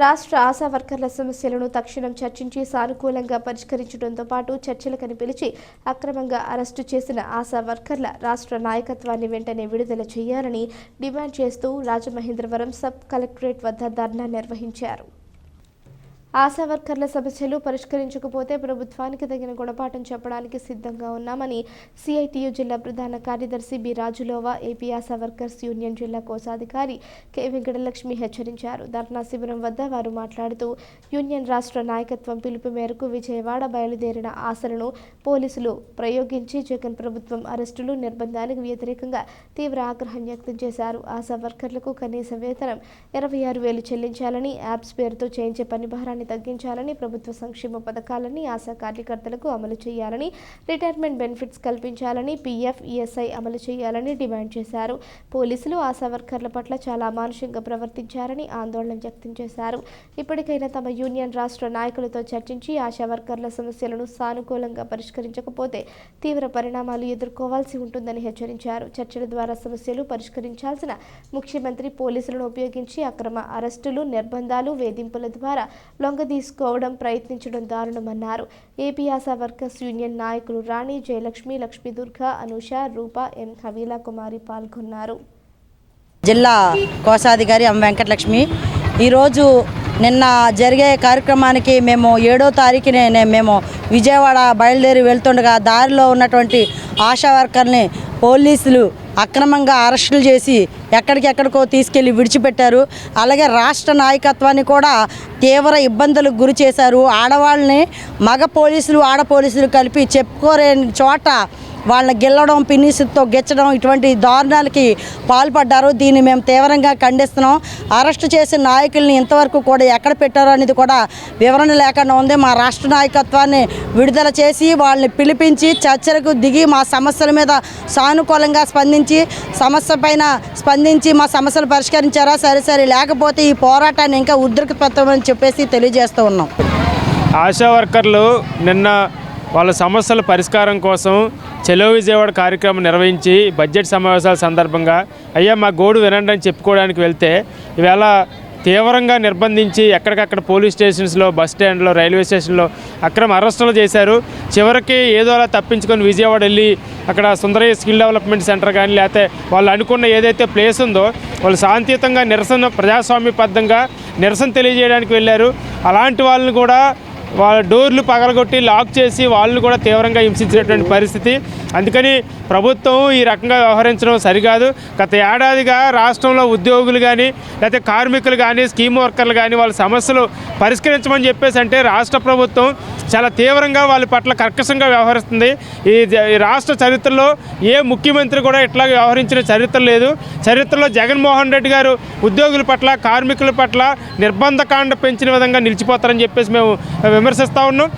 రాష్ట్ర ఆశా వర్కర్ల సమస్యలను తక్షణం చర్చించి సానుకూలంగా పరిష్కరించడంతో పాటు చర్చలకని పిలిచి అక్రమంగా అరెస్టు చేసిన ఆశా వర్కర్ల రాష్ట్ర నాయకత్వాన్ని వెంటనే విడుదల చేయాలని డిమాండ్ చేస్తూ రాజమహేంద్రవరం సబ్ కలెక్టరేట్ వద్ద ధర్నా నిర్వహించారు. ఆశా వర్కర్ల సమస్యలు పరిష్కరించకపోతే ప్రభుత్వానికి తగిన గుణపాఠం చెప్పడానికి సిద్ధంగా ఉన్నామని సిఐటియు జిల్లా ప్రధాన కార్యదర్శి B Rajulova AP Asha workers union జిల్లా కోశాధికారి కె వెంకటలక్ష్మి హెచ్చరించారు. ధర్నా శిబిరం వద్ద వారు మాట్లాడుతూ యూనియన్ రాష్ట్ర నాయకత్వం పిలుపు మేరకు విజయవాడ బయలుదేరిన ఆశలను పోలీసులు ప్రయోగించి జగన్ ప్రభుత్వం అరెస్టులు నిర్బంధానికి వ్యతిరేకంగా తీవ్ర ఆగ్రహం వ్యక్తం చేశారు. ఆశా వర్కర్లకు కనీస వేతనం ఇరవై ఆరు వేలు చెల్లించాలని యాప్స్ పేరుతో చేయించే పని భారాన్ని తగ్గించాలని ప్రభుత్వ సంక్షేమ పథకాలని ఆశా కార్యకర్తలకు అమలు చేయాలని రిటైర్మెంట్ బెనిఫిట్స్ కల్పించాలని పీఎఫ్ ఈఎస్ఐ అమలు చేయాలని డిమాండ్ చేశారు. పోలీసులు ఆశా వర్కర్ల పట్ల చాలా అమానుషంగా ప్రవర్తించారని ఆందోళన వ్యక్తం చేశారు. ఇప్పటికైనా తమ యూనియన్ రాష్ట్ర నాయకులతో చర్చించి ఆశా వర్కర్ల సమస్యలను సానుకూలంగా పరిష్కరించకపోతే తీవ్ర పరిణామాలు ఎదుర్కోవాల్సి ఉంటుందని హెచ్చరించారు. చర్చల ద్వారా సమస్యలు పరిష్కరించాల్సిన ముఖ్యమంత్రి పోలీసులను ఉపయోగించి అక్రమ అరెస్టులు నిర్బంధాలు వేధింపుల ద్వారా లొంగ తీసుకోవడం ప్రయత్నించడం దారుణమన్నారు. ఏపీ ఆశా వర్కర్స్ యూనియన్ నాయకులు రాణి జయలక్ష్మి లక్ష్మీదుర్గ అనుష రూప ఎం. హవీలా కుమారి పాల్గొన్నారు. జిల్లా కోశాధికారి ఎం. వెంకటలక్ష్మి ఈరోజు నిన్న జరిగే కార్యక్రమానికి మేము ఏడో తారీఖునే మేము విజయవాడ బయలుదేరి వెళ్తుండగా దారిలో ఉన్నటువంటి ఆశా వర్కర్ని పోలీసులు అక్రమంగా అరెస్టులు చేసి ఎక్కడికెక్కడికో తీసుకెళ్ళి విడిచిపెట్టారు. అలాగే రాష్ట్ర నాయకత్వాన్ని కూడా తీవ్ర ఇబ్బందులకు గురి చేశారు. ఆడవాళ్ళని మగ పోలీసులు ఆడ పోలీసులు కలిపి చెప్పుకోలేని చోట వాళ్ళని గిల్లడం పిన్నిసుతో గెచ్చడం ఇటువంటి దారుణాలకి పాల్పడ్డారు. దీన్ని మేము తీవ్రంగా ఖండిస్తున్నాం. అరెస్ట్ చేసిన నాయకుల్ని ఇంతవరకు కూడా ఎక్కడ పెట్టారో అనేది కూడా వివరణ లేకుండా ఉంది. మా రాష్ట్ర నాయకత్వాన్ని విడుదల చేసి వాళ్ళని పిలిపించి చర్చలకు దిగి మా సమస్యల మీద సానుకూలంగా స్పందించి సమస్య పైన స్పందించి మా సమస్యలు పరిష్కరించారా? సరే సరే. లేకపోతే ఈ పోరాటాన్ని ఇంకా ఉద్రిక్తమని చెప్పేసి తెలియజేస్తూ ఉన్నాం. ఆశా వర్కర్లు నిన్న వాళ్ళ సమస్యల పరిష్కారం కోసం చెలో విజయవాడ కార్యక్రమం నిర్వహించి బడ్జెట్ సమావేశాల సందర్భంగా అయ్యా మా గోడు వినండి అని చెప్పుకోవడానికి వెళ్తే ఇవాళ తీవ్రంగా నిర్బంధించి ఎక్కడికక్కడ పోలీస్ స్టేషన్స్లో బస్ స్టాండ్లో రైల్వే స్టేషన్లో అక్రమ అరెస్టులు చేశారు. చివరికి ఏదో అలా తప్పించుకొని విజయవాడ వెళ్ళి అక్కడ సుందరయ్య స్కిల్ డెవలప్మెంట్ సెంటర్ కానీ లేకపోతే వాళ్ళు అనుకున్న ఏదైతే ప్లేస్ ఉందో వాళ్ళు శాంతియుతంగా నిరసన ప్రజాస్వామ్యబద్ధంగా నిరసన తెలియజేయడానికి వెళ్ళారు. అలాంటి వాళ్ళని కూడా వాళ్ళ డోర్లు పగలగొట్టి లాక్ చేసి వాళ్ళని కూడా తీవ్రంగా హింసించేటువంటి పరిస్థితి. అందుకని ప్రభుత్వం ఈ రకంగా వ్యవహరించడం సరికాదు. గత ఏడాదిగా రాష్ట్రంలో ఉద్యోగులు కానీ లేకపోతే కార్మికులు కానీ స్కీమ్ వర్కర్లు కానీ వాళ్ళ సమస్యలు పరిష్కరించమని చెప్పేసి అంటే రాష్ట్ర ప్రభుత్వం చాలా తీవ్రంగా వాళ్ళ పట్ల కర్కశంగా వ్యవహరిస్తుంది. ఈ జ- ఈ రాష్ట్ర చరిత్రలో ఏ ముఖ్యమంత్రి కూడా ఇట్లా వ్యవహరించిన చరిత్ర లేదు. చరిత్రలో జగన్మోహన్ రెడ్డి గారు ఉద్యోగుల పట్ల కార్మికుల పట్ల నిర్బంధకాండ పెంచిన విధంగా నిలిచిపోతారని చెప్పేసి మేము విమర్శిస్తూ ఉన్నాం.